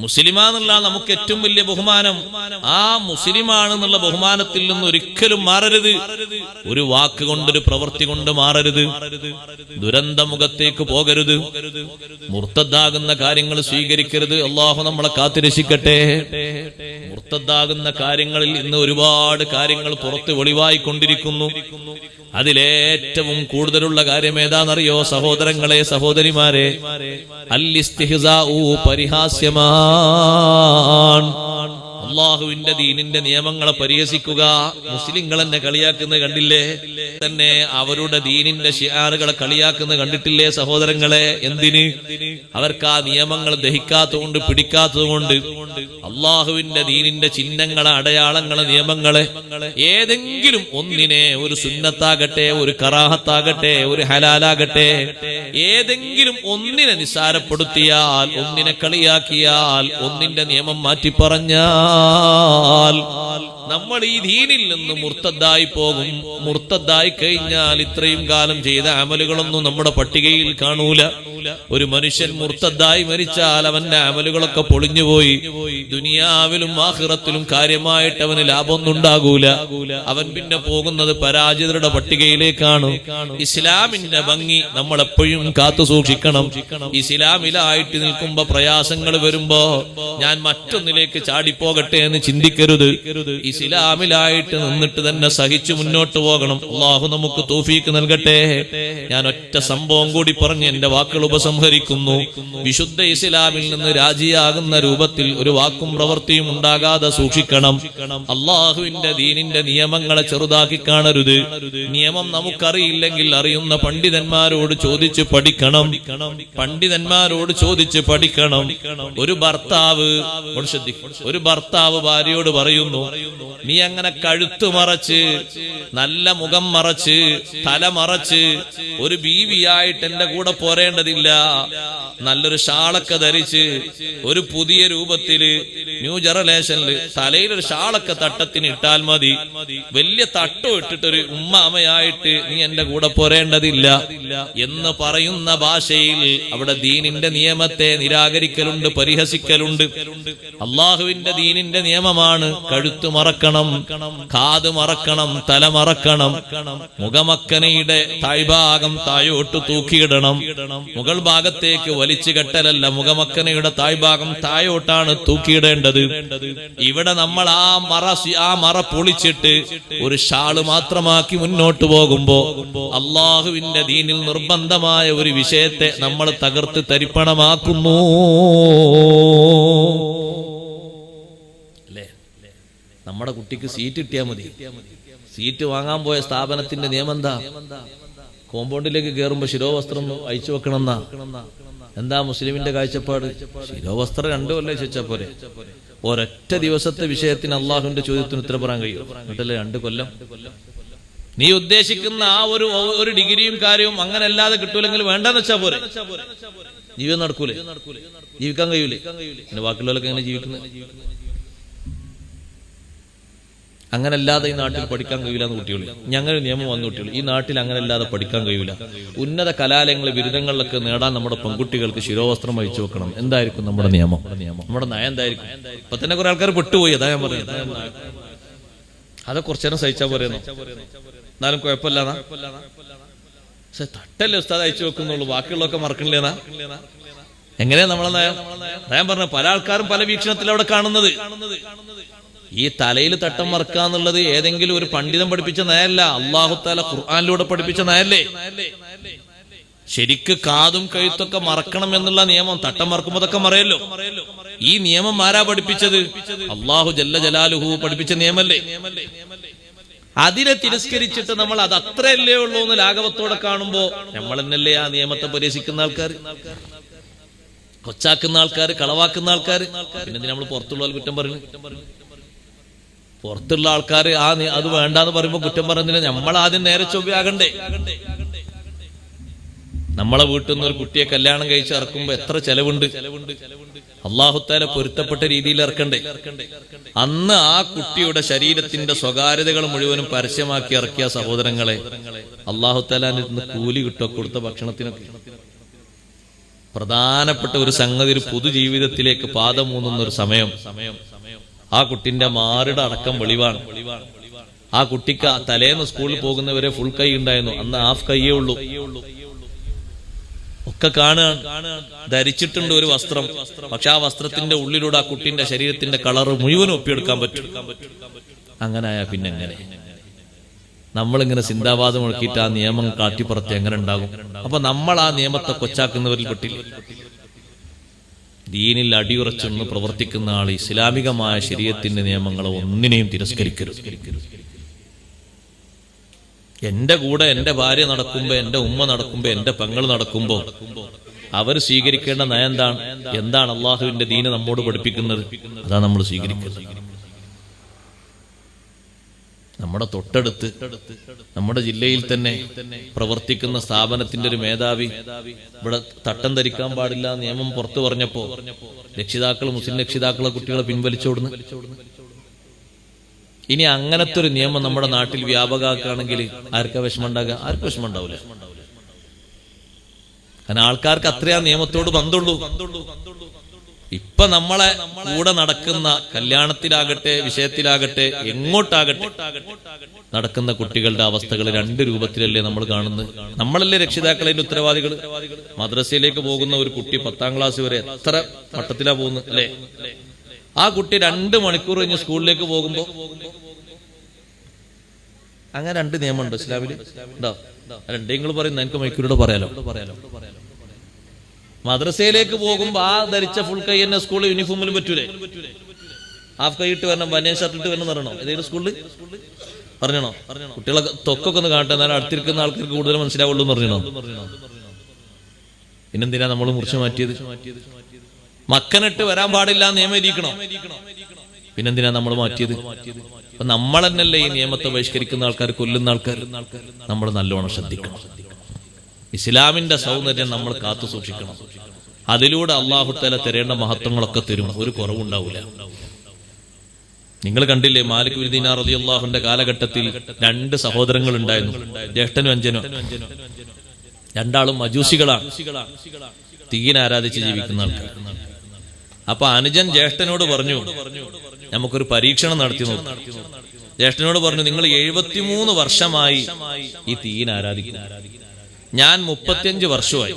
മുസ്ലിമാന്നുള്ള നമുക്ക് ഏറ്റവും വലിയ ബഹുമാനം. ആ മുസ്ലിമാണെന്നുള്ള ബഹുമാനത്തിൽ നിന്ന് ഒരിക്കലും മാറരുത്. ഒരു വാക്ക് ഒരു പ്രവൃത്തി കൊണ്ട് മാറരുത്. ദുരന്ത മുഖത്തേക്ക് പോകരുത്. മുർത്തദ്ദാകുന്ന കാര്യങ്ങൾ സ്വീകരിക്കരുത്. അള്ളാഹു നമ്മളെ കാത്തിരക്ഷിക്കട്ടെ. മുർത്തദ്ദാകുന്ന കാര്യങ്ങളിൽ ഇന്ന് ഒരുപാട് കാര്യങ്ങൾ പുറത്ത് വെളിവായിക്കൊണ്ടിരിക്കുന്നു. അതിലേറ്റവും കൂടുതലുള്ള കാര്യം ഏതാണെന്നറിയോ സഹോദരങ്ങളെ സഹോദരിമാരെ. അല്ലിസ്തിഹ്സാഉ പരിഹാസ്യമാണ് അള്ളാഹുവിന്റെ ദീനിന്റെ നിയമങ്ങളെ പരിഹസിക്കുക. മുസ്ലിങ്ങൾ എന്നെ കളിയാക്കുന്നത് കണ്ടില്ലേ? തന്നെ അവരുടെ ദീനിന്റെ ഷിയാറുകളെ കളിയാക്കുന്നത് കണ്ടിട്ടില്ലേ സഹോദരങ്ങളെ? എന്തിന്? അവർക്ക് ആ നിയമങ്ങൾ ദഹിക്കാത്തതുകൊണ്ട് പിടിക്കാത്തതുകൊണ്ട്. അള്ളാഹുവിന്റെ ദീനിന്റെ ചിഹ്നങ്ങളെ അടയാളങ്ങളെ നിയമങ്ങളെ ഏതെങ്കിലും ഒന്നിനെ ഒരു സുന്നത്താകട്ടെ ഒരു കറാഹത്താകട്ടെ ഒരു ഹലാലാകട്ടെ ഏതെങ്കിലും ഒന്നിനെ നിസ്സാരപ്പെടുത്തിയാൽ ഒന്നിനെ കളിയാക്കിയാൽ ഒന്നിന്റെ നിയമം മാറ്റി പറഞ്ഞാൽ ചെയ്താൽ നമ്മൾ ഈ ദീനിൽ നിന്ന് മുർത്തദ്ദായി പോകും. മുർത്തദ്ദായി കഴിഞ്ഞാൽ ഇത്രയും കാലം ചെയ്ത അമലുകളൊന്നും നമ്മുടെ പട്ടികയിൽ കാണൂല. ഒരു മനുഷ്യൻ മുർത്തദ്ദായി മരിച്ചാൽ അവന്റെ അമലുകളൊക്കെ പൊളിഞ്ഞുപോയി. ദുനിയാവിലും ആഹ്റത്തിലും കാര്യമായിട്ട് അവന് ലാഭമൊന്നും ഉണ്ടാകൂല അവൻ പിന്നെ പോകുന്നത് പരാജിതരുടെ പട്ടികയിലേക്കാണ്. ഇസ്ലാമിന്റെ ഭംഗി നമ്മൾ എപ്പോഴും കാത്തു സൂക്ഷിക്കണം. ഇസ്ലാമിലായിട്ട് നിൽക്കുമ്പോ പ്രയാസങ്ങൾ വരുമ്പോ ഞാൻ മറ്റൊന്നിലേക്ക് ചാടിപ്പോകട്ടെ എന്ന് ചിന്തിക്കരുത്. ഇസ്ലാമിലായിട്ട് നിന്നിട്ട് തന്നെ സഹിച്ചു മുന്നോട്ട് പോകണം. അള്ളാഹു നമുക്ക് തോഫീക്ക് നൽകട്ടെ. ഞാൻ ഒറ്റ സംഭവം കൂടി പറഞ്ഞ് എന്റെ വാക്കുകൾ ഉപസംഹരിക്കുന്നു. വിശുദ്ധ ഇസ്ലാമിൽ നിന്ന് രാജിയാകുന്ന രൂപത്തിൽ ഒരു വാക്കും പ്രവൃത്തിയും ഉണ്ടാകാതെ സൂക്ഷിക്കണം. അള്ളാഹുവിന്റെ ദീനിന്റെ നിയമങ്ങളെ ചെറുതാക്കി കാണരുത്. നിയമം നമുക്കറിയില്ലെങ്കിൽ അറിയുന്ന പണ്ഡിതന്മാരോട് ചോദിച്ച് പഠിക്കണം. പണ്ഡിതന്മാരോട് ചോദിച്ച് പഠിക്കണം. ഒരു ഭർത്താവ്. ഒരു ഭർത്താവ് ഭാര്യയോട് പറയുന്നു നീ അങ്ങനെ കഴുത്ത് മറച്ച് നല്ല മുഖം മറച്ച് തല മറച്ച് ഒരു ബീവിയായിട്ട് എന്റെ കൂടെ പോരേണ്ടതില്ല. നല്ലൊരു ഷാളൊക്കെ ധരിച്ച് ഒരു പുതിയ രൂപത്തിൽ ന്യൂ ജനറേഷനിൽ തലയിൽ ഒരു ഷാളൊക്കെ തട്ടത്തിന് ഇട്ടാൽ മതി. വലിയ തട്ടോ ഇട്ടിട്ടൊരു ഉമ്മാമയായിട്ട് നീ എന്റെ കൂടെ പോരേണ്ടതില്ല എന്ന് പറയുന്ന ഭാഷയിൽ അവിടെ ദീനിന്റെ നിയമത്തെ നിരാകരിക്കലുണ്ട് പരിഹസിക്കലുണ്ട്. അള്ളാഹുവിന്റെ ദീനിന്റെ നിയമമാണ് കഴുത്ത് മറക്കണം കാത് മറക്കണം തല മറക്കണം മുഖമക്കനയുടെ താഴ്ഭാഗം താഴോട്ട് തൂക്കിയിടണം. മുകൾ ഭാഗത്തേക്ക് വലിച്ചു കെട്ടലല്ല മുഖമക്കനയുടെ താഴ്ഭാഗം താഴോട്ടാണ് തൂക്കിയിടേണ്ടത്. ഇവിടെ നമ്മൾ ആ മറ ആ മറ പൊളിച്ചിട്ട് ഒരു ഷാൾ മാത്രമാക്കി മുന്നോട്ട് പോകുമ്പോ അള്ളാഹുവിന്റെ ദീനിൽ നിർബന്ധമായ ഒരു വിഷയത്തെ നമ്മൾ തകർത്ത് തരിപ്പണമാക്കുന്നു. നമ്മുടെ കുട്ടിക്ക് സീറ്റ് കിട്ടിയാൽ മതി. സീറ്റ് വാങ്ങാൻ പോയ സ്ഥാപനത്തിന്റെ നിയമം എന്താ? കോമ്പൗണ്ടിലേക്ക് കയറുമ്പോ ശിരോവസ്ത്രം അയച്ചു വെക്കണമെന്നാ. എന്താ മുസ്ലിമിന്റെ കാഴ്ചപ്പാട്? ശിരോവസ്ത്രം രണ്ടു കൊല്ലം ചോദിച്ചാ പോരെ? ഒരൊറ്റ ദിവസത്തെ വിഷയത്തിന് അള്ളാഹുവിന്റെ ചോദ്യത്തിന് ഉത്തരം പറയാൻ കഴിയും. എന്നിട്ടല്ലേ രണ്ട് കൊല്ലം? നീ ഉദ്ദേശിക്കുന്ന ആ ഒരു ഒരു ഡിഗ്രിയും കാര്യവും അങ്ങനെ അല്ലാതെ കിട്ടൂലെങ്കിൽ വേണ്ടെന്ന് വെച്ചാ പോരെ? ജീവിതം നടക്കൂലേ? ജീവിക്കാൻ കഴിയൂലേ? ബാക്കിയുള്ളവരൊക്കെ എങ്ങനെ ജീവിക്കുന്നത് അങ്ങനെ അല്ലാതെ ഈ നാട്ടിൽ പഠിക്കാൻ കഴിയില്ല എന്ന് കുട്ടികൾ ഞങ്ങൾ നിയമം വന്ന കുട്ടികൾ ഈ നാട്ടിൽ അങ്ങനല്ലാതെ പഠിക്കാൻ കഴിയില്ല. ഉന്നത കലാലയങ്ങളെ ബിരുദങ്ങളിലൊക്കെ നേടാൻ നമ്മുടെ പെൺകുട്ടികൾക്ക് ശിരോവസ്ത്രം വഹിച്ചു വെക്കണം. എന്തായിരിക്കും നമ്മുടെ നിയമം? നമ്മുടെ നയം എന്തായിരിക്കും? ഇപ്പൊ തന്നെ കുറെ ആൾക്കാർ പെട്ടുപോയി അതാ ഞാൻ പറയുന്നത്. അതെ കുറച്ചു നേരം സഹിച്ചാ പറയുന്നു എന്നാലും കുഴപ്പമില്ല പക്ഷെ തട്ടല്ലേ ഉസ്താദ് അയച്ചു വെക്കുന്നുള്ളൂ. ബാക്കിയുള്ളതൊക്കെ മറക്കണില്ലേന്നാ? എങ്ങനെയാ നമ്മളെ നയം? നയം പറഞ്ഞ പല ആൾക്കാരും പല വീക്ഷണത്തിൽ അവിടെ കാണുന്നത്. ഈ തലയിൽ തട്ടം മറക്കുക എന്നുള്ളത് ഏതെങ്കിലും ഒരു പണ്ഡിതം പഠിപ്പിച്ച നയല്ല. അള്ളാഹുത്താല ഖുർആാനിലൂടെ പഠിപ്പിച്ച നയല്ലേ? ശരിക്ക് കാതും കഴുത്തൊക്കെ മറക്കണം എന്നുള്ള നിയമം തട്ടം മറക്കുമ്പോ അതൊക്കെ മറയല്ലോ. ഈ നിയമം ആരാ പഠിപ്പിച്ചത്? അള്ളാഹു ജല്ല ജലാലുഹു പഠിപ്പിച്ച നിയമല്ലേ? അതിനെ തിരസ്കരിച്ചിട്ട് നമ്മൾ അത് അത്രയല്ലേ ഉള്ളൂ എന്ന് ലാഘവത്തോടെ കാണുമ്പോ നമ്മൾ തന്നെയല്ലേ ആ നിയമത്തെ പരിഹസിക്കുന്ന ആൾക്കാർ? കൊച്ചാക്കുന്ന ആൾക്കാർ കളവാക്കുന്ന ആൾക്കാർ? പിന്നെ നമ്മൾ പുറത്തുള്ള കുറ്റം പറയുന്നു പുറത്തുള്ള ആൾക്കാർ ആ അത് വേണ്ടാന്ന് പറയുമ്പോ കുറ്റം പറഞ്ഞില്ല നമ്മൾ ആദ്യം നേരെ ചൊവ്വയാകണ്ടേ? നമ്മളെ വീട്ടിൽ നിന്ന് ഒരു കുട്ടിയെ കല്യാണം കഴിച്ച് ഇറക്കുമ്പോ എത്ര ചെലവുണ്ട്? അള്ളാഹുത്താല പൊരുത്തപ്പെട്ട രീതിയിൽ ഇറക്കണ്ടേ? അന്ന് ആ കുട്ടിയുടെ ശരീരത്തിന്റെ സ്വകാര്യതകൾ മുഴുവനും പരസ്യമാക്കി ഇറക്കിയ സഹോദരങ്ങളെ അള്ളാഹുത്താലാന്റെ കൂലി കിട്ടുക കൊടുത്ത ഭക്ഷണത്തിനൊക്കെ. പ്രധാനപ്പെട്ട ഒരു സംഗതി ഒരു പൊതുജീവിതത്തിലേക്ക് പാദം മൂന്നുന്ന ഒരു സമയം. ആ കുട്ടിന്റെ മാറിട അടക്കം വെളിവാണ്. ആ കുട്ടിക്ക് തലേന്ന് സ്കൂളിൽ പോകുന്നവരെ ഫുൾ കൈ ഉണ്ടായിരുന്നു. അന്ന് ഹാഫ് കൈയേ ഉള്ളൂ. ഒക്കെ കാണുകയാണ്. ധരിച്ചിട്ടുണ്ട് ഒരു വസ്ത്രം. പക്ഷെ ആ വസ്ത്രത്തിന്റെ ഉള്ളിലൂടെ ആ കുട്ടിന്റെ ശരീരത്തിന്റെ കളർ മുഴുവൻ ഒപ്പിയെടുക്കാൻ പറ്റും. അങ്ങനെ ആയാ പിന്നെ എങ്ങനെ? നമ്മളിങ്ങനെ ചിന്താവാദം മുഴക്കിയിട്ട് ആ നിയമം കാട്ടിപ്പുറത്ത് എങ്ങനെ ഉണ്ടാകും? അപ്പൊ നമ്മൾ ആ നിയമത്തെ കൊച്ചാക്കുന്നവരിൽ പെട്ടില്ല. ദീനിൽ അടിയുറച്ചൊന്ന് പ്രവർത്തിക്കുന്ന ആൾ ഇസ്ലാമികമായ ശരീരത്തിന്റെ നിയമങ്ങളെ ഒന്നിനെയും തിരസ്കരിക്കരുത്. എന്റെ കൂടെ എന്റെ ഭാര്യ നടക്കുമ്പോ എന്റെ ഉമ്മ നടക്കുമ്പോ എന്റെ പെങ്ങൾ നടക്കുമ്പോ അവർ സ്വീകരിക്കേണ്ട നയം എന്താണ്? എന്താണ് അള്ളാഹുവിന്റെ ദീന നമ്മോട് പഠിപ്പിക്കുന്നത്? അതാ നമ്മൾ സ്വീകരിക്കുന്നത്. നമ്മുടെ തൊട്ടടുത്ത് നമ്മുടെ ജില്ലയിൽ തന്നെ പ്രവർത്തിക്കുന്ന സ്ഥാപനത്തിന്റെ ഒരു മേധാവി ഇവിടെ തട്ടം ധരിക്കാൻ പാടില്ല നിയമം പുറത്തു പറഞ്ഞപ്പോ രക്ഷിതാക്കൾ മുസ്ലിം രക്ഷിതാക്കളെ കുട്ടികളെ പിൻവലിച്ചോടുന്നു ഇനി അങ്ങനത്തെ ഒരു നിയമം നമ്മുടെ നാട്ടിൽ വ്യാപകമാക്കുകയാണെങ്കിൽ ആർക്കാ വിഷമം ഉണ്ടാകുക? ആർക്കും വിഷമം ഉണ്ടാവില്ല. കാരണം ആൾക്കാർക്ക് അത്രയാ നിയമത്തോട് ബന്ധുള്ളൂ ഇപ്പൊ നമ്മളെ കൂടെ നടക്കുന്ന കല്യാണത്തിലാകട്ടെ വിഷയത്തിലാകട്ടെ എങ്ങോട്ടാകട്ടെ നടക്കുന്ന കുട്ടികളുടെ അവസ്ഥകൾ രണ്ട് രൂപത്തിലല്ലേ നമ്മൾ കാണുന്നത്? നമ്മളല്ലേ രക്ഷിതാക്കളതിന്റെ ഉത്തരവാദികൾ മദ്രസയിലേക്ക് പോകുന്ന ഒരു കുട്ടി പത്താം ക്ലാസ് വരെ എത്ര മട്ടത്തിലാ പോകുന്നത് അല്ലേ? ആ കുട്ടി രണ്ട് മണിക്കൂർ കഴിഞ്ഞ് സ്കൂളിലേക്ക് പോകുമ്പോ അങ്ങനെ രണ്ട് നിയമമുണ്ട് ഇസ്ലാമിൽ ഉണ്ടോ? രണ്ടേ പറയുന്ന എനിക്ക് മൈക്കൂരോട് പറയാലോ പറയാലോ? മദ്രസയിലേക്ക് പോകുമ്പോ ആ ധരിച്ച ഫുൾ കൈ തന്നെ സ്കൂൾ യൂണിഫോമിലും പറ്റൂലേ? ഹാഫ് കൈ ഇട്ട് വരണം ബനിയൻ ഷർട്ട് ഇട്ട് വരണം പറയണോ? ഏതെങ്കിലും സ്കൂളിൽ പറഞ്ഞോ കുട്ടികളെ തൊക്കൊക്കെ ഒന്ന് കാണട്ടെ എന്നാലും അടുത്തിരിക്കുന്ന ആൾക്കാർക്ക് കൂടുതൽ മനസ്സിലാവുള്ളൂ എന്ന് പറഞ്ഞണോ? പിന്നെന്തിനാ നമ്മൾ മുറിച്ച് മാറ്റിയത്? മക്കനിട്ട് വരാൻ പാടില്ല നിയമം ഇരിക്കണോ പിന്നെന്തിനാ നമ്മൾ മാറ്റിയത്? അപ്പൊ നമ്മൾ തന്നെയല്ലേ ഈ നിയമത്തെ ബഹിഷ്കരിക്കുന്ന ആൾക്കാർ കൊല്ലുന്ന ആൾക്കാർ? നമ്മൾ നല്ലോണം ശ്രദ്ധിക്കണം. ഇസ്ലാമിന്റെ സൗന്ദര്യം നമ്മൾ കാത്തു സൂക്ഷിക്കണം. അതിലൂടെ അള്ളാഹുത്തല തരേണ്ട മഹത്വങ്ങളൊക്കെ തരും. ഒരു കുറവുണ്ടാവില്ല നിങ്ങൾ കണ്ടില്ലേ മാലിക് വിദ്ദീനാർ അലി അള്ളാഹുന്റെ കാലഘട്ടത്തിൽ രണ്ട് സഹോദരങ്ങൾ ഉണ്ടായിരുന്നു ജ്യേഷ്ഠനും അഞ്ചനും. രണ്ടാളും മജൂസികളാണ്. തീയിനെ ആരാധിച്ച് ജീവിക്കുന്ന ആൾക്കാർ. അപ്പൊ അനുജൻ ജ്യേഷ്ഠനോട് പറഞ്ഞു നമുക്കൊരു പരീക്ഷണം നടത്തി നോക്കാം. ജ്യേഷ്ഠനോട് പറഞ്ഞു നിങ്ങൾ എഴുപത്തിമൂന്ന് വർഷമായി ഈ തീയിനെ ആരാധിക്കുന്നു. ഞാൻ മുപ്പത്തിയഞ്ച് വർഷമായി.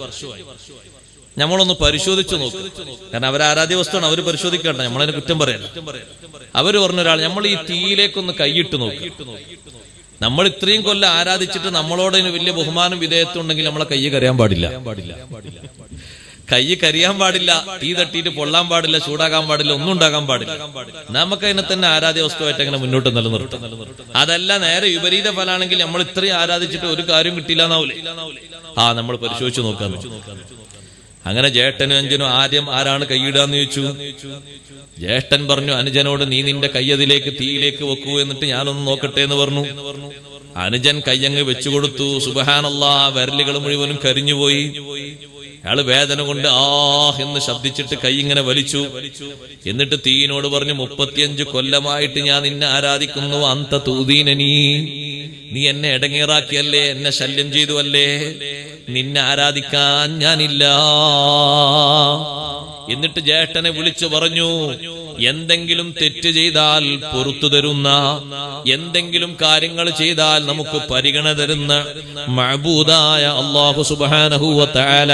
നമ്മളൊന്ന് പരിശോധിച്ചു നോക്കും. കാരണം അവർ ആരാധ്യ വസ്തുവാണ് അവർ പരിശോധിക്കട്ടെ നമ്മളതിനെ കുറ്റം പറയാം അവർ പറഞ്ഞ ഒരാൾ നമ്മൾ ഈ തീയിലേക്കൊന്ന് കൈയിട്ട് നോക്കി. നമ്മൾ ഇത്രയും കൊല്ലം ആരാധിച്ചിട്ട് നമ്മളോട് വലിയ ബഹുമാനം വിധേയത്വം ഉണ്ടെങ്കിൽ നമ്മളെ കൈ കരയാൻ പാടില്ല. കൈ കരിയാൻ പാടില്ല തീ തട്ടിയിട്ട് പൊള്ളാൻ പാടില്ല ചൂടാകാൻ പാടില്ല ഒന്നും ഉണ്ടാകാൻ പാടില്ല. നമുക്ക് അതിനെ തന്നെ ആരാധ്യ വസ്തുവായിട്ട് അങ്ങനെ മുന്നോട്ട് നിലനിർത്തും. അതല്ല നേരെ വിപരീത ഫലാണെങ്കിൽ നമ്മൾ ഇത്രയും ആരാധിച്ചിട്ട് ഒരു കാര്യം കിട്ടില്ല എന്നാവൂലേ? ആ നമ്മൾ പരിശോധിച്ച് നോക്കാൻ അങ്ങനെ ജേട്ടനും അഞ്ചനും ആദ്യം ആരാണ് കൈയിടാന്ന് ചോദിച്ചു. ജ്യേഷ്ഠൻ പറഞ്ഞു അനുജനോട് നീ നിന്റെ കയ്യതിലേക്ക് തീയിലേക്ക് വെക്കൂ എന്നിട്ട് ഞാനൊന്ന് നോക്കട്ടെ എന്ന് പറഞ്ഞു. അനുജൻ കയ്യങ്ങ് വെച്ചുകൊടുത്തു. സുബഹാനല്ല വിരലുകൾ മുഴുവനും കരിഞ്ഞുപോയി അയാൾ വേദന കൊണ്ട് ആ എന്ന് ശബ്ദിച്ചിട്ട് കൈ ഇങ്ങനെ വലിച്ചു. എന്നിട്ട് തീയിനോട് പറഞ്ഞു മുപ്പത്തിയഞ്ച് കൊല്ലമായിട്ട് ഞാൻ നിന്നെ ആരാധിക്കുന്നു. അന്ത തൂതീനനീ. നീ എന്നെ ഇടങ്ങേറാക്കിയല്ലേ എന്നെ ശല്യം ചെയ്തു അല്ലേ നിന്നെ ആരാധിക്കാൻ ഞാനില്ല. എന്നിട്ട് ജ്യേഷ്ഠനെ വിളിച്ചു പറഞ്ഞു എന്തെങ്കിലും തെറ്റ് ചെയ്താൽ പൊറത്തു തരുന്ന എന്തെങ്കിലും കാര്യങ്ങൾ ചെയ്താൽ നമുക്ക് പരിഗണന തരുന്ന മഹബൂദായ അള്ളാഹു സുബാനഹുവ താല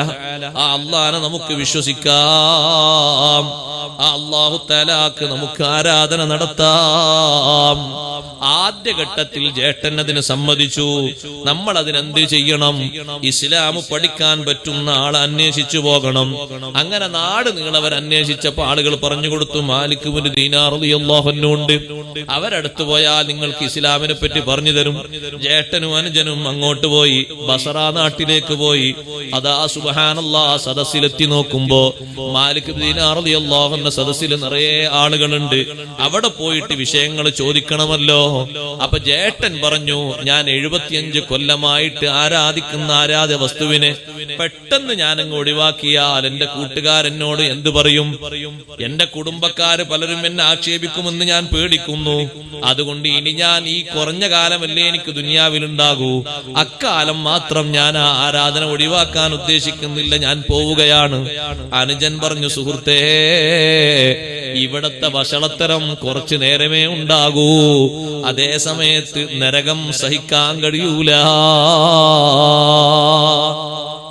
ആ അള്ളാനെ നമുക്ക് വിശ്വസിക്കാം. അള്ളാഹു തലാക്ക് നമുക്ക് ആരാധന നടത്താം. ആദ്യഘട്ടത്തിൽ ജേട്ടൻ അതിന് സമ്മതിച്ചു. നമ്മൾ അതിനെന്ത് ചെയ്യണം? ഇസ്ലാം പഠിക്കാൻ പറ്റുന്ന ആളെ അന്വേഷിച്ചു പോകണം. അങ്ങനെ നാട് നീളവർ അന്വേഷിച്ചപ്പോ ആളുകൾ പറഞ്ഞു കൊടുത്തു മാലിക് മുൻ ദീനാറിയാഹുന്നുണ്ട് അവരടുത്ത് പോയാൽ നിങ്ങൾക്ക് ഇസ്ലാമിനെ പറ്റി പറഞ്ഞു തരും. ജേഷ്ഠനും അനുജനും അങ്ങോട്ട് പോയി ബസറ നാട്ടിലേക്ക് പോയി. അതാ സുബഹാനല്ലാ സദസ്സിലെത്തി നോക്കുമ്പോ മാലിക് ദീനാറിയാഹു അള്ളാഹുന്ന സദസ്സിൽ നിറയെ ആളുകളുണ്ട്. അവിടെ പോയിട്ട് വിഷയങ്ങൾ ചോദിക്കണമല്ലോ. അപ്പൊ ജേട്ടൻ പറഞ്ഞു ഞാൻ എഴുപത്തിയഞ്ച് കൊല്ലമായിട്ട് ആരാധിക്കുന്ന ആരാധ വസ്തുവിനെ പെട്ടെന്ന് ഞാനങ്ങ് ഒഴിവാക്കിയാൽ എന്റെ കൂട്ടുകാരെന്നോട് എന്ത് പറയും? എന്റെ കുടുംബക്കാര് പലരും എന്നെ ആക്ഷേപിക്കുമെന്ന് ഞാൻ പേടിക്കുന്നു. അതുകൊണ്ട് ഇനി ഞാൻ ഈ കുറഞ്ഞ കാലമല്ലേ എനിക്ക് ദുനിയാവിലുണ്ടാകൂ. അക്കാലം മാത്രം ഞാൻ ആ ആരാധന ഒഴിവാക്കാൻ ഉദ്ദേശിക്കുന്നില്ല. ഞാൻ പോവുകയാണ്. അനുജൻ പറഞ്ഞു സുഹൃത്തേ ഇവിടത്തെ വഷളത്തരം കുറച്ചു നേരമേ ഉണ്ടാകൂ. അതേ സമയത്ത് നരകം സഹിക്കാൻ കഴിയൂല.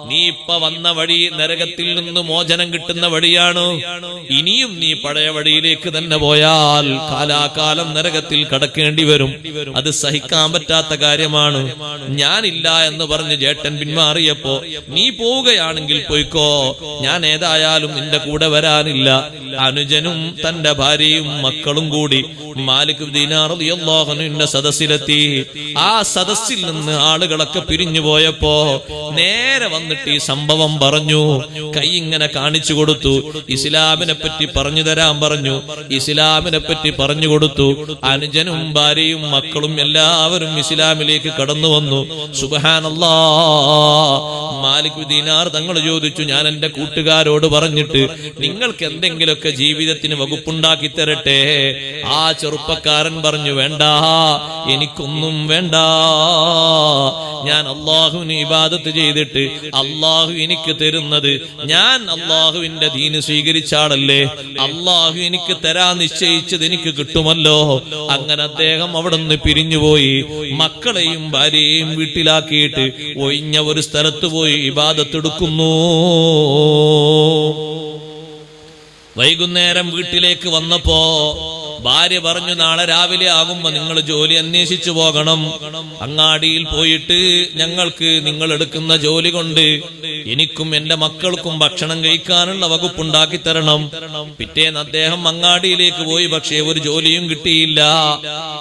നീ ഇപ്പൊ വന്ന വഴി നരകത്തിൽ നിന്ന് മോചനം കിട്ടുന്ന വഴിയാണ്. ഇനിയും നീ പഴയ വഴിയിലേക്ക് തന്നെ പോയാൽ കാലാകാലം നരകത്തിൽ കടക്കേണ്ടി വരും. അത് സഹിക്കാൻ പറ്റാത്ത കാര്യമാണ്. ഞാനില്ല എന്ന് പറഞ്ഞ് ജേട്ടൻ പിന്മാറിയപ്പോ നീ പോവുകയാണെങ്കിൽ പോയിക്കോ. ഞാൻ ഏതായാലും നിന്റെ കൂടെ വരാനില്ല. അനുജനും തന്റെ ഭാര്യയും മക്കളും കൂടി മാലിക് ദീനാറിയാഹനുവിന്റെ സദസ്സിലെത്തി. ആ സദസ്സിൽ നിന്ന് ആളുകളൊക്കെ പിരിഞ്ഞു പോയപ്പോ നേരെ വന്നിട്ട് ഈ പറഞ്ഞു. കൈ ഇങ്ങനെ കാണിച്ചു കൊടുത്തു. ഇസ്ലാമിനെ പറ്റി പറഞ്ഞു തരാൻ പറഞ്ഞു. ഇസ്ലാമിനെ പറ്റി പറഞ്ഞു കൊടുത്തു. അനുജനും ഭാര്യയും മക്കളും എല്ലാവരും ഇസ്ലാമിലേക്ക് കടന്നു വന്നു. സുബഹാനല്ലാ. തങ്ങൾ ചോദിച്ചു ഞാൻ എന്റെ കൂട്ടുകാരോട് പറഞ്ഞിട്ട് നിങ്ങൾക്ക് എന്തെങ്കിലുമൊക്കെ ജീവിതത്തിന് വകുപ്പുണ്ടാക്കി തരട്ടെ? ആ ചെറുപ്പക്കാരൻ പറഞ്ഞു വേണ്ട. എനിക്കൊന്നും വേണ്ട. ഞാൻ അള്ളാഹുവിന് ഇബാദത്ത് ചെയ്തിട്ട് അള്ളാഹു എനിക്ക് തരുന്നത്. ഞാൻ അള്ളാഹുവിന്റെ ദീന് സ്വീകരിച്ചാണല്ലേ? അള്ളാഹു എനിക്ക് തരാൻ നിശ്ചയിച്ചത് എനിക്ക് കിട്ടുമല്ലോ. അങ്ങനെ അദ്ദേഹം അവിടെ നിന്ന് പിരിഞ്ഞുപോയി. മക്കളെയും ഭാര്യയെയും വീട്ടിലാക്കിയിട്ട് ഒഴിഞ്ഞ ഒരു സ്ഥലത്ത് പോയി ഇബാദത്തെടുക്കുന്നു. വൈകുന്നേരം വീട്ടിലേക്ക് വന്നപ്പോ ഭാര്യ പറഞ്ഞു നാളെ രാവിലെ ആകുമ്പോ നിങ്ങൾ ജോലി അന്വേഷിച്ചു പോകണം. അങ്ങാടിയിൽ പോയിട്ട് ഞങ്ങൾക്ക് നിങ്ങൾ എടുക്കുന്ന ജോലി കൊണ്ട് എനിക്കും എന്റെ മക്കൾക്കും ഭക്ഷണം കഴിക്കാനുള്ള വകുപ്പുണ്ടാക്കി തരണം. പിറ്റേന്ന് അദ്ദേഹം അങ്ങാടിയിലേക്ക് പോയി പക്ഷേ ഒരു ജോലിയും കിട്ടിയില്ല.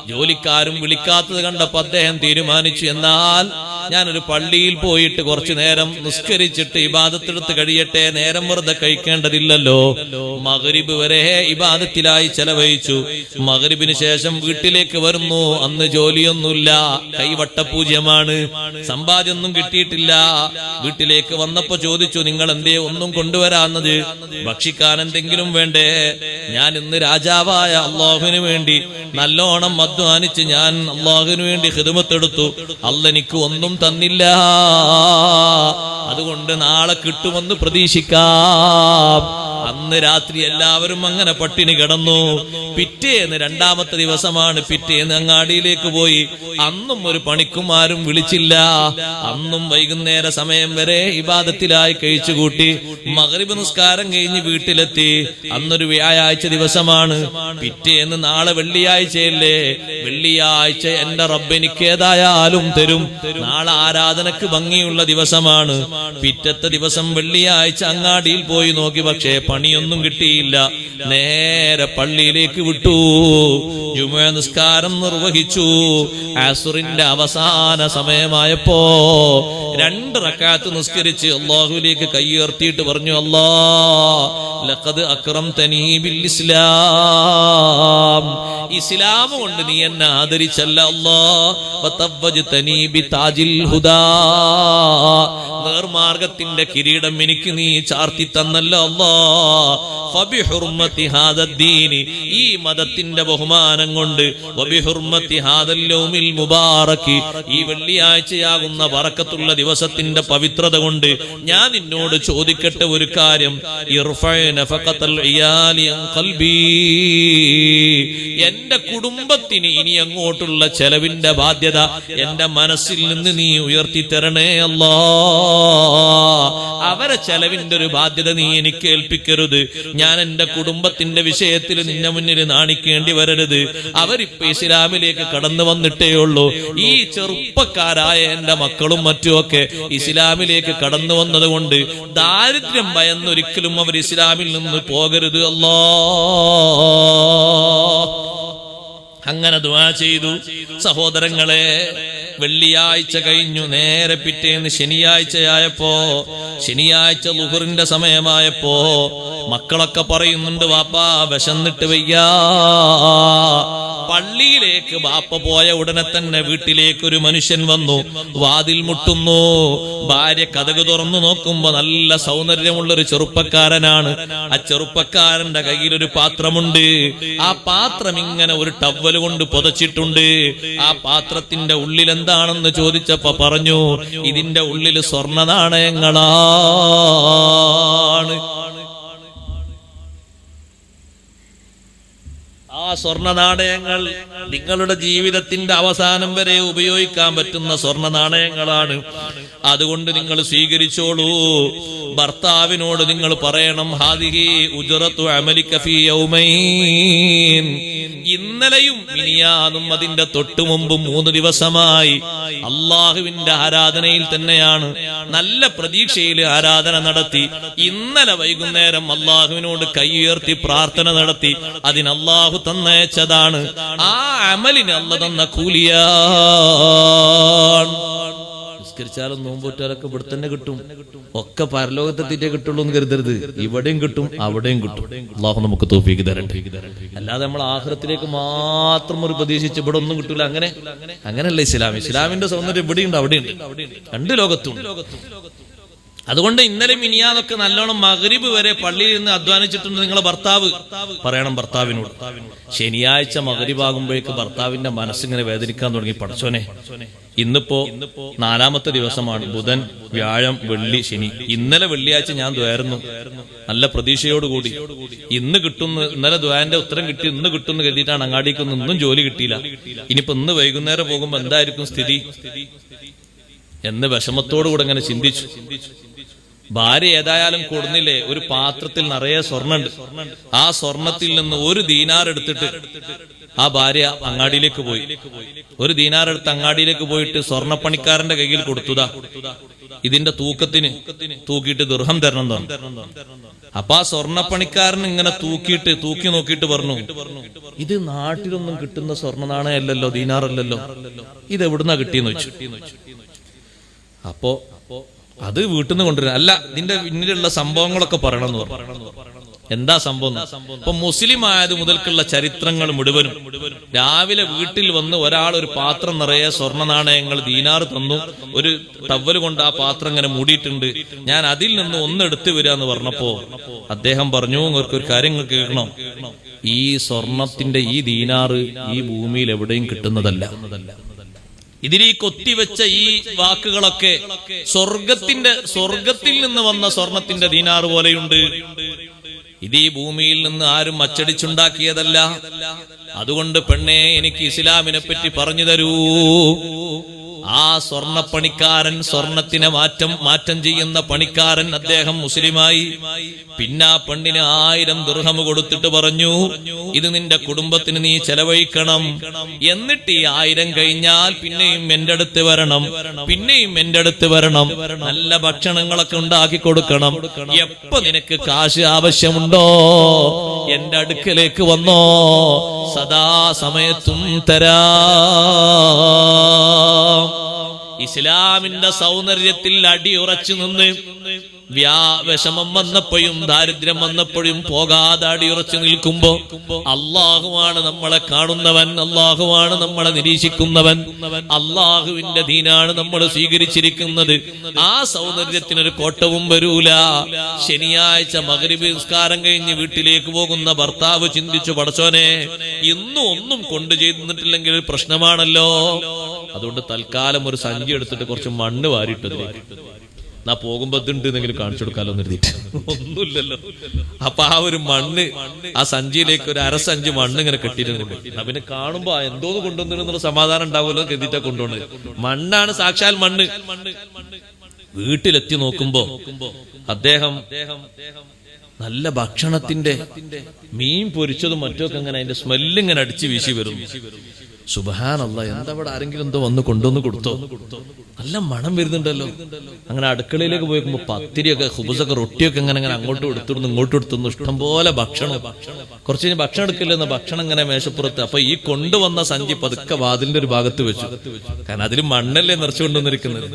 ജോലിക്കാരും വിളിക്കാത്തത് കണ്ടപ്പോ അദ്ദേഹം തീരുമാനിച്ചു എന്നാൽ ഞാനൊരു പള്ളിയിൽ പോയിട്ട് കുറച്ചു നേരം നിസ്കരിച്ചിട്ട് ഇബാദത്തെടുത്ത് കഴിയട്ടെ നേരം വെറുതെ കഴിക്കേണ്ടതില്ലല്ലോ. മകരിബ് വരെ ഇബാദത്തിലായി ചെലവഴിച്ചു. മകരിബിന് ശേഷം വീട്ടിലേക്ക് വരുന്നു. അന്ന് ജോലിയൊന്നുമില്ല. കൈവട്ടപൂജ്യമാണ്. സമ്പാദ്യമൊന്നും കിട്ടിയിട്ടില്ല. വീട്ടിലേക്ക് വന്നപ്പോ ചോദിച്ചു നിങ്ങൾ എന്തേ ഒന്നും കൊണ്ടുവരാന്നത് ഭക്ഷിക്കാൻ എന്തെങ്കിലും വേണ്ടേ? ഞാൻ ഇന്ന് രാജാവായ അള്ളാഹുവിന് വേണ്ടി നല്ലോണം അധ്വാനിച്ച് ഞാൻ അള്ളാഹുവിന് വേണ്ടി ഹിതമത്തെടുത്തു അല്ല എനിക്ക് ഒന്നും തന്നില്ല. അതുകൊണ്ട് നാളെ കിട്ടുമെന്ന് പ്രതീക്ഷിക്കാം. അന്ന് രാത്രി എല്ലാവരും അങ്ങനെ പട്ടിണി കിടന്നു. പിറ്റേന്ന് രണ്ടാമത്തെ ദിവസമാണ് പിറ്റേന്ന് അങ്ങാടിയിലേക്ക് പോയി. അന്നും ഒരു പണിക്കുമാരും വിളിച്ചില്ല. അന്നും വൈകുന്നേര സമയം വരെ ഇബാദത്തിലായി കഴിച്ചുകൂട്ടി. മകരിബ് നിസ്കാരം കഴിഞ്ഞ് വീട്ടിലെത്തി. അന്നൊരു വ്യാഴാഴ്ച ദിവസമാണ്. പിറ്റേന്ന് നാളെ വെള്ളിയാഴ്ചയല്ലേ? വെള്ളിയാഴ്ച എന്റെ റബ്ബ് എനിക്ക് ഏതായാലും തരും. നാളെ ആരാധനക്ക് ഭംഗിയുള്ള ദിവസമാണ്. പിറ്റത്തെ ദിവസം വെള്ളിയാഴ്ച അങ്ങാടിയിൽ പോയി നോക്കി. പക്ഷേ പണിയൊന്നും കിട്ടിയില്ല. നേരെ പള്ളിയിലേക്ക് വിട്ടു. ജുമ നിസ്കാരം നിർവഹിച്ചു. ആസുറിന്റെ അവസാന സമയമായപ്പോ രണ്ട് റക്കാത്ത് നിസ്കരിച്ച് അള്ളാഹുലേക്ക് കൈയുയർത്തിയിട്ട് പറഞ്ഞു അല്ലാ ലഖദ് അക്രം തനീബിൽ ഇസ്ലാം ഇസ്ലാം കൊണ്ട് നീ എന്നെ ആദരിച്ചല്ല അല്ലാ തനീബി താജിൽ ഹുദാ നേർമാർഗത്തിന്റെ കിരീടം എനിക്ക് നീ ചാർത്തി തന്നല്ലോ അല്ലാ. ഈ മതത്തിന്റെ ബഹുമാനം കൊണ്ട് മുബാറക്കി ഈ വെള്ളിയാഴ്ചയാകുന്ന വറക്കത്തുള്ള ദിവസത്തിന്റെ പവിത്രത കൊണ്ട് ഞാൻ നിന്നോട് ചോദിക്കട്ടെ ഒരു കാര്യം. എന്റെ കുടുംബത്തിന് ഇനി അങ്ങോട്ടുള്ള ചെലവിന്റെ ബാധ്യത എന്റെ മനസ്സിൽ നിന്ന് നീ ഉയർത്തി തരണേ അല്ലാ. അവരെ ചെലവിന്റെ ഒരു ബാധ്യത നീ എനിക്ക് ഏൽപ്പിക്കരുത്. ഞാൻ എന്റെ കുടുംബത്തിന്റെ വിഷയത്തിൽ നിന്നെ മുന്നിൽ നാണിക്കേണ്ടി വരരുത്. അവരിപ്പോ ഇസ്ലാമിലേക്ക് കടന്നു വന്നിട്ടേ ഉള്ളൂ. ഈ ചെറുപ്പക്കാരായ എന്റെ മക്കളും മറ്റുമൊക്കെ ഇസ്ലാമിലേക്ക് കടന്നു വന്നത് കൊണ്ട് ദാരിദ്ര്യം ഭയന്നൊരിക്കലും അവർ ഇസ്ലാമിൽ നിന്ന് പോകരുത്. അല്ലോ. അങ്ങനെ ദുആ ചെയ്തു. സഹോദരങ്ങളെ വെള്ളിയാഴ്ച കഴിഞ്ഞു. നേരെ പിറ്റേന്ന് ശനിയാഴ്ചയായപ്പോ ശനിയാഴ്ച ലുഹറിന്റെ സമയമായപ്പോ മക്കളൊക്കെ പറയുന്നുണ്ട് വാപ്പാ വിശന്നിട്ട് വയ്യാ. പള്ളിയിലേക്ക് വാപ്പ പോയ ഉടനെ തന്നെ വീട്ടിലേക്ക് ഒരു മനുഷ്യൻ വന്നു വാതിൽ മുട്ടുന്നു. ഭാര്യ കഥക് തുറന്നു നോക്കുമ്പോ നല്ല സൗന്ദര്യമുള്ള ഒരു ചെറുപ്പക്കാരനാണ്. ആ ചെറുപ്പക്കാരന്റെ കയ്യിൽ ഒരു പാത്രമുണ്ട്. ആ പാത്രം ഇങ്ങനെ ഒരു ടവൽ കൊണ്ട് പുതച്ചിട്ടുണ്ട്. ആ പാത്രത്തിന്റെ ഉള്ളിൽ എന്താണെന്ന് ചോദിച്ചപ്പോ പറഞ്ഞു ഇതിന്റെ ഉള്ളിൽ സ്വർണ നാണയങ്ങളാണ് ആ സ്വർണ നാണയങ്ങൾ നിങ്ങളുടെ ജീവിതത്തിന്റെ അവസാനം വരെ ഉപയോഗിക്കാൻ പറ്റുന്ന സ്വർണ നാണയങ്ങളാണ് അതുകൊണ്ട് നിങ്ങൾ സ്വീകരിച്ചോളൂ. ഭർത്താവിനോട് നിങ്ങൾ പറയണം ഹാദിഹി ഉജറത്തു അമലിക ഫീ യൗമൈൻ. ഇന്നലെയും മിനിയാനും അതിന്റെ തൊട്ടു മുമ്പും മൂന്ന് ദിവസമായി അള്ളാഹുവിന്റെ ആരാധനയിൽ തന്നെയാണ് നല്ല പ്രതീക്ഷയിൽ ആരാധന നടത്തി. ഇന്നലെ വൈകുന്നേരം അള്ളാഹുവിനോട് കൈ ഉയർത്തി പ്രാർത്ഥന നടത്തി. അതിന് അള്ളാഹു തന്നയച്ചതാണ്. ആ അമലിന് അല്ല തന്ന കൂലിയാണ്. നിസ്കരിച്ചാലും നോമ്പൂറ്റാലൊക്കെ ഇവിടെ തന്നെ കിട്ടും. ഒക്കെ പരലോകത്തെത്തിയിട്ടേ കിട്ടുള്ളൂ എന്ന് കരുതരുത്. ഇവിടെയും കിട്ടും അവിടെയും കിട്ടും. അള്ളാഹു നമുക്ക് തോപ്പിക്ക് തരട്ടെ. അല്ലാതെ നമ്മൾ ആഹ്റത്തിലേക്ക് മാത്രം ഒരു പ്രതീക്ഷിച്ച് ഇവിടെ ഒന്നും കിട്ടൂല. അങ്ങനെ അങ്ങനെയല്ല ഇസ്ലാം. ഇസ്ലാമിന്റെ സൗന്ദര്യം ഇവിടെയുണ്ട് അവിടെയുണ്ട്. രണ്ട് ലോകത്തും. അതുകൊണ്ട് ഇന്നലെ മിനിയാതൊക്കെ നല്ലോണം മകരിബ് വരെ പള്ളിയിൽ നിന്ന് അധ്വാനിച്ചിട്ടുണ്ട് നിങ്ങളെ ഭർത്താവ്. പറയണം ഭർത്താവിനോട്. ശനിയാഴ്ച മകരിബാകുമ്പോഴേക്ക് ഭർത്താവിന്റെ മനസ്സിങ്ങനെ വേദനിക്കാൻ തുടങ്ങി. പഠിച്ചോനെ ഇന്നിപ്പോ നാലാമത്തെ ദിവസമാണ്. ബുധൻ വ്യാഴം വെള്ളി ശനി. ഇന്നലെ വെള്ളിയാഴ്ച ഞാൻ ദ്വയായിരുന്നു നല്ല പ്രതീക്ഷയോടുകൂടി. ഇന്ന് കിട്ടുന്ന ഇന്നലെ ദ്വയാന്റെ ഉത്തരം കിട്ടി ഇന്ന് കിട്ടുന്ന കരുതിയിട്ടാണ് അങ്ങാടിക്ക് ഒന്നും ജോലി കിട്ടിയില്ല. ഇനിയിപ്പോ ഇന്ന് വൈകുന്നേരം പോകുമ്പോ എന്തായിരിക്കും സ്ഥിതി? എന്ന് വിഷമത്തോടുകൂടെ ഇങ്ങനെ ചിന്തിച്ചു. ഭാര്യ ഏതായാലും കൊടുന്നില്ലേ? ഒരു പാത്രത്തിൽ നിറയെ സ്വർണുണ്ട്. ആ സ്വർണത്തിൽ നിന്ന് ഒരു ദീനാർ എടുത്തിട്ട് ആ ഭാര്യ അങ്ങാടിയിലേക്ക് പോയി. ഒരു ദീനാർ എടുത്ത് അങ്ങാടിയിലേക്ക് പോയിട്ട് സ്വർണപ്പണിക്കാരന്റെ കയ്യിൽ കൊടുത്തുതാ. ഇതിന്റെ തൂക്കത്തിന് തൂക്കിയിട്ട് ദുർഹം തരണം തന്നു അപ്പൊ ആ സ്വർണപ്പണിക്കാരൻ ഇങ്ങനെ തൂക്കിയിട്ട് തൂക്കി നോക്കിയിട്ട് പറഞ്ഞു ഇത് നാട്ടിലൊന്നും കിട്ടുന്ന സ്വർണ നാണയല്ലല്ലോ ദീനാറല്ലല്ലോ. ഇത് എവിടുന്നാ കിട്ടിയെന്ന് വെച്ചു? അപ്പോ അത് വീട്ടിൽ നിന്ന് കൊണ്ടുവരാൻ അല്ല നിന്റെ പിന്നിലുള്ള സംഭവങ്ങളൊക്കെ പറയണം എന്ന് പറഞ്ഞു. എന്താ സംഭവം? ഇപ്പൊ മുസ്ലിം ആയത് മുതൽക്കുള്ള ചരിത്രങ്ങൾ മുഴുവനും രാവിലെ വീട്ടിൽ വന്ന് ഒരാൾ ഒരു പാത്രം നിറയെ സ്വർണ നാണയങ്ങൾ ദീനാർ തന്നു. ഒരു തവൽ കൊണ്ട് ആ പാത്രം ഇങ്ങനെ മൂടിയിട്ടുണ്ട്. ഞാൻ അതിൽ നിന്ന് ഒന്ന് എടുത്തു വരിക എന്ന് പറഞ്ഞപ്പോ അദ്ദേഹം പറഞ്ഞു ഒരു കാര്യം കേൾക്കണം. ഈ സ്വർണത്തിന്റെ ഈ ദീനാറ് ഈ ഭൂമിയിൽ എവിടെയും കിട്ടുന്നതല്ല. ഇതിൽ ഈ കൊത്തിവെച്ച ഈ വാക്കുകളൊക്കെ സ്വർഗത്തിന്റെ സ്വർഗത്തിൽ നിന്ന് വന്ന സ്വർണത്തിന്റെ ദീനാറ് പോലെയുണ്ട്. ഇത് ഈ ഭൂമിയിൽ നിന്ന് ആരും അച്ചടിച്ചുണ്ടാക്കിയതല്ല. അതുകൊണ്ട് പെണ്ണേ എനിക്ക് ഇസ്ലാമിനെ പറ്റി പറഞ്ഞു തരൂ. ആ സ്വർണ പണിക്കാരൻ സ്വർണത്തിനെ മാറ്റം മാറ്റം ചെയ്യുന്ന പണിക്കാരൻ അദ്ദേഹം മുസ്ലിമായി. പിന്നെ ആ പെണ്ണിന് ആയിരം ദുർഹം കൊടുത്തിട്ട് പറഞ്ഞു ഇത് നിന്റെ കുടുംബത്തിന് നീ ചെലവഴിക്കണം. എന്നിട്ട് ഈ ആയിരം കഴിഞ്ഞാൽ പിന്നെയും എന്റെ അടുത്ത് വരണം പിന്നെയും എന്റെ അടുത്ത് വരണം. നല്ല ഭക്ഷണങ്ങളൊക്കെ ഉണ്ടാക്കി കൊടുക്കണം. എപ്പോ നിനക്ക് കാശ് ആവശ്യമുണ്ടോ? എന്റെ അടുക്കലേക്ക് വന്നോ. സദാ സമയത്തും തരാം. ഇസ്ലാമിന്റെ സൗന്ദര്യത്തിൽ അടിയുറച്ചു നിന്ന് വ്യാ വിഷമം വന്നപ്പോഴും ദാരിദ്ര്യം വന്നപ്പോഴും പോകാതെ അടിയുറച്ചു നിൽക്കുമ്പോ അള്ളാഹുവാണ് നമ്മളെ കാണുന്നവൻ അള്ളാഹുവാണ് നമ്മളെ നിരീക്ഷിക്കുന്നവൻ അള്ളാഹുവിന്റെ ദീനാണ് നമ്മൾ സ്വീകരിച്ചിരിക്കുന്നത്. ആ സൗന്ദര്യത്തിനൊരു കോട്ടവും വരൂല. ശനിയാഴ്ച മകരിബ് നിസ്കാരം കഴിഞ്ഞ് വീട്ടിലേക്ക് പോകുന്ന ഭർത്താവ് ചിന്തിച്ചു പടച്ചോനെ ഇന്നും ഒന്നും കൊണ്ടു ചെയ്തിട്ടില്ലെങ്കിൽ പ്രശ്നമാണല്ലോ. അതുകൊണ്ട് തൽക്കാലം ഒരു സഞ്ചി എടുത്തിട്ട് കുറച്ച് മണ്ണ് വാരിട്ടതിലേക്ക് എന്നാ പോകുമ്പോ ഇതുണ്ട് എന്നെങ്കിലും കാണിച്ചു കൊടുക്കാലോ എന്ന് കരുതിയിട്ട് ഒന്നുമില്ലല്ലോ. അപ്പൊ ആ ഒരു മണ്ണ് ആ സഞ്ചിയിലേക്ക് ഒരു അരസഞ്ചി മണ്ണ് ഇങ്ങനെ കെട്ടിയിട്ടുണ്ട് പിന്നെ കാണുമ്പോ എന്തോന്ന് കൊണ്ടുവന്നിരുന്നുള്ള സമാധാനം ഉണ്ടാവുമല്ലോ കരുതിയിട്ടാ കൊണ്ടുപോണത്. മണ്ണാണ് സാക്ഷാൽ മണ്ണ്. വീട്ടിലെത്തി നോക്കുമ്പോ അദ്ദേഹം നല്ല ഭക്ഷണത്തിന്റെ മീൻ പൊരിച്ചതും മറ്റൊക്കെ അങ്ങനെ അതിന്റെ സ്മെല്ലിങ്ങനെ അടിച്ചു വീശി വരും. സുബഹാനല്ല എന്താ അവിടെ ആരെങ്കിലും എന്തോ വന്ന് കൊണ്ടുവന്ന് കൊടുത്തോ? നല്ല മണം വരുന്നുണ്ടല്ലോ. അങ്ങനെ അടുക്കളയിലേക്ക് പോയി പത്തിരിയൊക്കെ ഹുബുസൊക്കെ റൊട്ടിയൊക്കെ അങ്ങനെ അങ്ങനെ അങ്ങോട്ടും എടുത്തിരുന്നു ഇങ്ങോട്ടും എടുത്തുന്നു ഇഷ്ടം പോലെ ഭക്ഷണം. കുറച്ച് കഴിഞ്ഞ് ഭക്ഷണം എടുക്കില്ലെന്ന് ഭക്ഷണം ഇങ്ങനെ മേശപ്പുറത്ത്. അപ്പൊ ഈ കൊണ്ടുവന്ന സഞ്ചി പതുക്കെ വാതിലിന്റെ ഒരു ഭാഗത്ത് വെച്ചു. കാരണം അതിൽ മണ്ണല്ലേ നിറച്ചു കൊണ്ടുവന്നിരിക്കുന്നത്.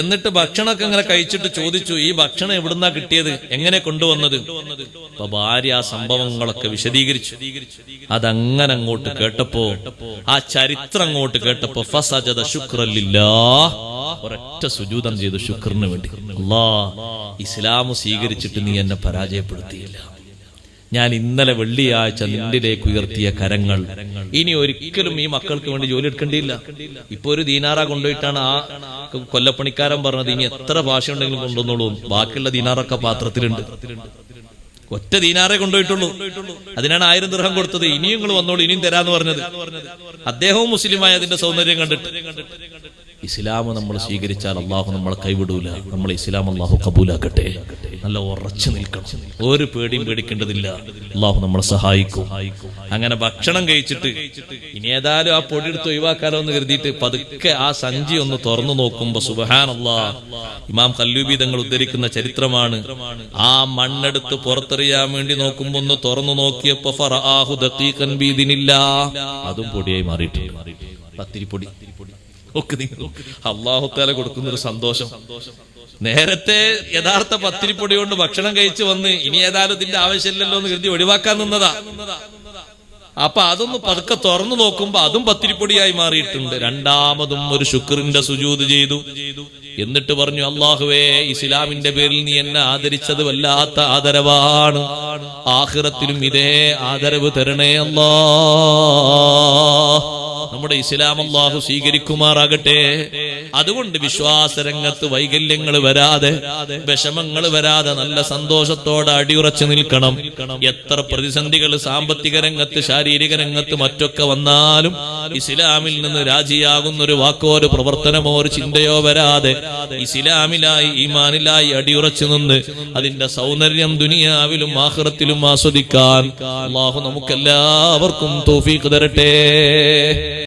എന്നിട്ട് ഭക്ഷണമൊക്കെ ഇങ്ങനെ കഴിച്ചിട്ട് ചോദിച്ചു ഈ ഭക്ഷണം എവിടുന്നാ കിട്ടിയത്? എങ്ങനെ കൊണ്ടുവന്നത്? അപ്പൊ ഭാര്യ ആ സംഭവങ്ങളൊക്കെ വിശദീകരിച്ചു. അതങ്ങനെ അങ്ങോട്ട് കേട്ടപ്പോ ആ ചരിത്രം അങ്ങോട്ട് കേട്ടപ്പോ ഫസജദ ശുക്രല്ലില്ലാ ഒരൊറ്റ സുജൂതം ചെയ്തു ശുക്രന് വേണ്ടി. ഇസ്ലാം സ്വീകരിച്ചിട്ട് നീ എന്നെ പരാജയപ്പെടുത്തിയില്ല. ഞാൻ ഇന്നലെ വെള്ളിയാഴ്ച നിന്നിലേക്ക് ഉയർത്തിയ കരങ്ങൾ. ഇനി ഒരിക്കലും ഈ മക്കൾക്ക് വേണ്ടി ജോലി എടുക്കേണ്ടിയില്ല. ഇപ്പൊ ഒരു ദീനാറ കൊണ്ടുപോയിട്ടാണ് ആ കൊല്ലപ്പണിക്കാരൻ പറഞ്ഞത് ഇനി എത്ര ഭാഷ ഉണ്ടെങ്കിലും കൊണ്ടുവന്നോളൂ. ബാക്കിയുള്ള ദീനാറൊക്കെ പാത്രത്തിലുണ്ട്. ഒറ്റ ദീനാറെ കൊണ്ടുപോയിട്ടുള്ളൂ. അതിനാണ് ആയിരം ദൃഹം കൊടുത്തത്. ഇനിയും നിങ്ങൾ വന്നോളൂ ഇനിയും തരാന്ന് പറഞ്ഞത്. അദ്ദേഹവും മുസ്ലിമായ അതിന്റെ സൗന്ദര്യം കണ്ടിട്ട്. ഇസ്ലാം നമ്മൾ സ്വീകരിച്ചാൽ അള്ളാഹു നമ്മളെ കൈവിടൂല. നമ്മൾ ഇസ്ലാം അള്ളാഹു കബൂലാക്കട്ടെ. നല്ല ഉറച്ചു നിൽക്കണം. ഒരു പേടിയും പേടിക്കേണ്ടതില്ല. അള്ളാഹു നമ്മളെ സഹായിക്കും. അങ്ങനെ ഭക്ഷണം കഴിച്ചിട്ട് ഇനി ഏതായാലും ആ പൊടി എടുത്ത് ഒഴിവാക്കാലോ എന്ന് കരുതിയിട്ട് പതുക്കെ ആ സഞ്ചി ഒന്ന് തുറന്നു നോക്കുമ്പോ സുബഹാൻ ഇമാം കല്ലൂബി തങ്ങൾ ഉദ്ധരിക്കുന്ന ചരിത്രമാണ്. ആ മണ്ണെടുത്ത് പുറത്തെറിയാൻ വേണ്ടി നോക്കുമ്പോ ഒന്ന് തുറന്നു നോക്കിയപ്പോ. അതും പൊടിയായി മാറിയിട്ടുണ്ട്. പത്തിരിപ്പൊടി. ഒക്കെ നിങ്ങൾ. അള്ളാഹുത്താല കൊടുക്കുന്ന ഒരു സന്തോഷം. നേരത്തെ യഥാർത്ഥ പത്തിരിപ്പൊടി കൊണ്ട് ഭക്ഷണം കഴിച്ചു വന്ന് ഇനി ഏതായാലും ഇതിന്റെ ആവശ്യമില്ലല്ലോ എന്ന് കരുതി ഒഴിവാക്കാൻ നിന്നതാ. അപ്പൊ അതൊന്ന് പതുക്കെ തുറന്നു നോക്കുമ്പോ അതും പത്തിരിപ്പൊടിയായി മാറിയിട്ടുണ്ട്. രണ്ടാമതും ഒരു ശുക്രിന്റെ സുജൂത് ചെയ്തു. എന്നിട്ട് പറഞ്ഞു അള്ളാഹുവേ ഇസ്ലാമിന്റെ പേരിൽ നീ എന്നെ ആദരിച്ചത് വല്ലാത്ത ആദരവാണ്. ആഖിറത്തിലും ഇതേ ആദരവ് തരണേ അല്ലാ നമ്മുടെ ഇസ്ലാം അള്ളാഹു സ്വീകരിക്കുമാറാകട്ടെ. അതുകൊണ്ട് വിശ്വാസ രംഗത്ത് വൈകല്യങ്ങൾ വരാതെ വിഷമങ്ങൾ വരാതെ നല്ല സന്തോഷത്തോടെ അടിയുറച്ചു നിൽക്കണം. എത്ര പ്രതിസന്ധികൾ സാമ്പത്തിക രംഗത്ത് ശാരീരിക രംഗത്ത് മറ്റൊക്കെ വന്നാലും ഇസ്ലാമിൽ നിന്ന് രാജിയാകുന്ന ഒരു വാക്കോ ഒരു പ്രവർത്തനമോ ഒരു ചിന്തയോ വരാതെ ഇസ്ലാമിലായി ഈമാനിലായി അടിയുറച്ചു നിന്ന് അതിന്റെ സൗന്ദര്യം ദുനിയാവിലും ആഹ്റത്തിലും ആസ്വദിക്കാൻ അള്ളാഹു നമുക്കെല്ലാവർക്കും തോഫീക്ക് തരട്ടെ.